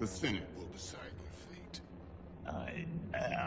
The Senate will decide your fate. I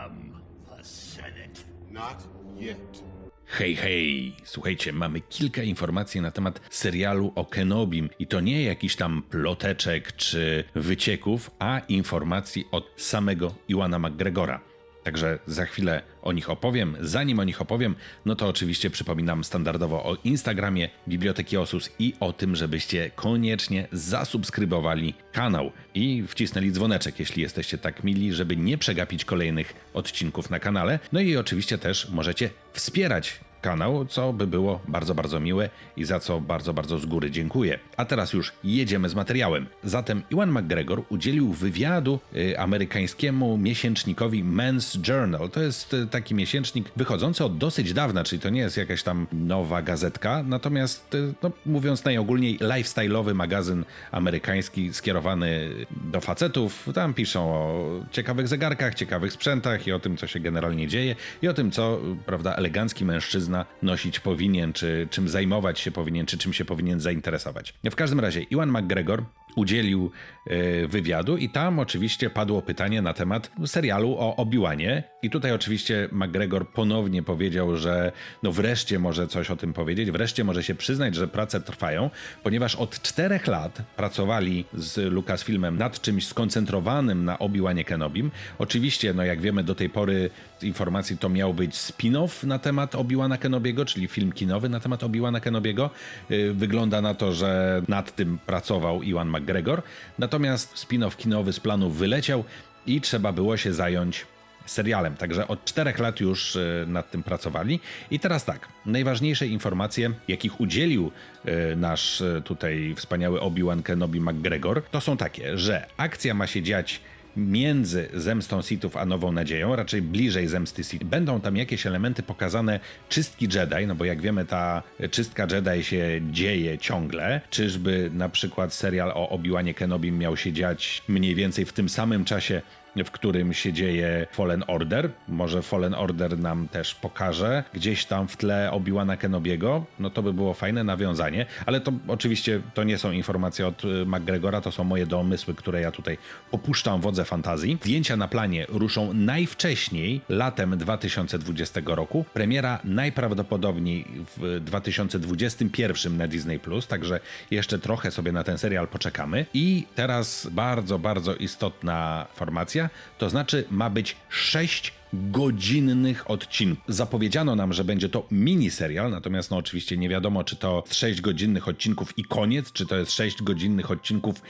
am the Senate. Not yet. Hej, hej! Słuchajcie, mamy kilka informacji na temat serialu o Kenobim i to nie jakiś tam ploteczek czy wycieków, a informacji od samego Iwana McGregora. Także za chwilę o nich opowiem. Zanim o nich opowiem, no to oczywiście przypominam standardowo o Instagramie Biblioteki Osus i o tym, żebyście koniecznie zasubskrybowali kanał i wcisnęli dzwoneczek, jeśli jesteście tak mili, żeby nie przegapić kolejnych odcinków na kanale. No i oczywiście też możecie wspierać kanał, co by było bardzo, bardzo miłe i za co bardzo, bardzo z góry dziękuję. A teraz już jedziemy z materiałem. Zatem Iwan McGregor udzielił wywiadu y, amerykańskiemu miesięcznikowi Men's Journal. To jest y, taki miesięcznik wychodzący od dosyć dawna, czyli to nie jest jakaś tam nowa gazetka, natomiast, y, no, mówiąc najogólniej, lifestyle'owy magazyn amerykański skierowany do facetów. Tam piszą o ciekawych zegarkach, ciekawych sprzętach i o tym, co się generalnie dzieje i o tym, co, prawda, elegancki mężczyzna nosić powinien, czy czym zajmować się powinien, czy czym się powinien zainteresować. W każdym razie, Iwan McGregor udzielił e, wywiadu i tam oczywiście padło pytanie na temat serialu o Obi-Wanie i tutaj oczywiście McGregor ponownie powiedział, że no wreszcie może coś o tym powiedzieć, wreszcie może się przyznać, że prace trwają, ponieważ od czterech lat pracowali z Lucasfilmem nad czymś skoncentrowanym na Obi-Wanie Kenobim. Oczywiście, no jak wiemy do tej pory z informacji to miał być spin-off na temat Obi-Wana Kenobiego, czyli film kinowy na temat Obi-Wana Kenobiego. Yy, Wygląda na to, że nad tym pracował Iwan McGregor, natomiast spin-off kinowy z planów wyleciał i trzeba było się zająć serialem. Także od czterech lat już y, nad tym pracowali. I teraz tak, najważniejsze informacje, jakich udzielił y, nasz y, tutaj wspaniały Obi-Wan Kenobi McGregor, to są takie, że akcja ma się dziać między zemstą Sithów a Nową Nadzieją, raczej bliżej zemsty Sith. Będą tam jakieś elementy pokazane czystki Jedi, no bo jak wiemy ta czystka Jedi się dzieje ciągle. Czyżby na przykład serial o Obi-Wanie Kenobi miał się dziać mniej więcej w tym samym czasie, w którym się dzieje Fallen Order. Może Fallen Order nam też pokaże gdzieś tam w tle Obi-Wana Kenobiego. No to by było fajne nawiązanie, ale to oczywiście to nie są informacje od y, McGregora, to są moje domysły, które ja tutaj popuszczam wodze fantazji. Zdjęcia na planie ruszą najwcześniej latem 2020 roku. Premiera najprawdopodobniej w 2021 na Disney+, także jeszcze trochę sobie na ten serial poczekamy. I teraz bardzo, bardzo istotna formacja, to znaczy ma być 6 godzinnych odcinków. Zapowiedziano nam, że będzie to mini serial, natomiast no oczywiście nie wiadomo, czy to 6 godzinnych odcinków i koniec, czy to jest 6 godzinnych odcinków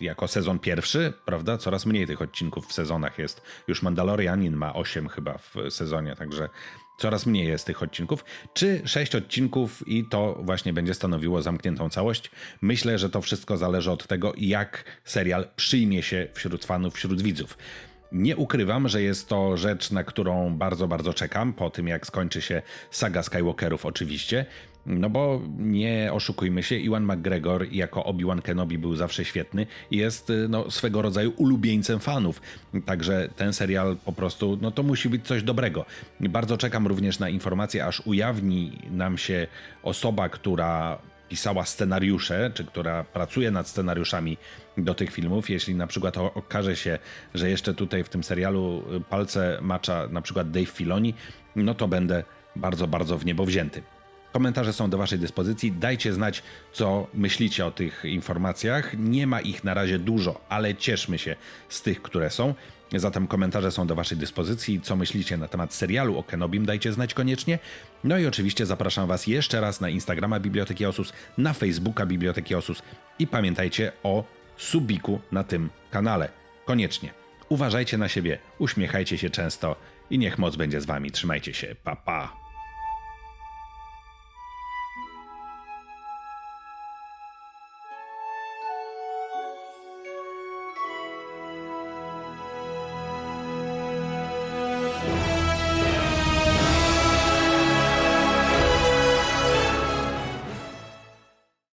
jako sezon pierwszy, prawda? Coraz mniej tych odcinków w sezonach jest. Już Mandalorianin ma 8 chyba w sezonie, także coraz mniej jest tych odcinków. Czy 6 odcinków i to właśnie będzie stanowiło zamkniętą całość? Myślę, że to wszystko zależy od tego, jak serial przyjmie się wśród fanów, wśród widzów. Nie ukrywam, że jest to rzecz, na którą bardzo, bardzo czekam, po tym jak skończy się saga Skywalkerów oczywiście. No bo nie oszukujmy się, Iwan McGregor jako Obi-Wan Kenobi był zawsze świetny i jest y, no, swego rodzaju ulubieńcem fanów. Także ten serial po prostu, no to musi być coś dobrego. Bardzo czekam również na informację, aż ujawni nam się osoba, która pisała scenariusze, czy która pracuje nad scenariuszami do tych filmów. Jeśli na przykład okaże się, że jeszcze tutaj w tym serialu y, palce macza na przykład Dave Filoni, no to będę bardzo, bardzo w niebo wzięty. Komentarze są do Waszej dyspozycji. Dajcie znać, co myślicie o tych informacjach. Nie ma ich na razie dużo, ale cieszmy się z tych, które są. Zatem komentarze są do Waszej dyspozycji. Co myślicie na temat serialu o Kenobim, dajcie znać koniecznie. No i oczywiście zapraszam Was jeszcze raz na Instagrama Biblioteki Osus, na Facebooka Biblioteki Osus i pamiętajcie o subiku na tym kanale. Koniecznie. Uważajcie na siebie, uśmiechajcie się często i niech moc będzie z Wami. Trzymajcie się. Pa, pa.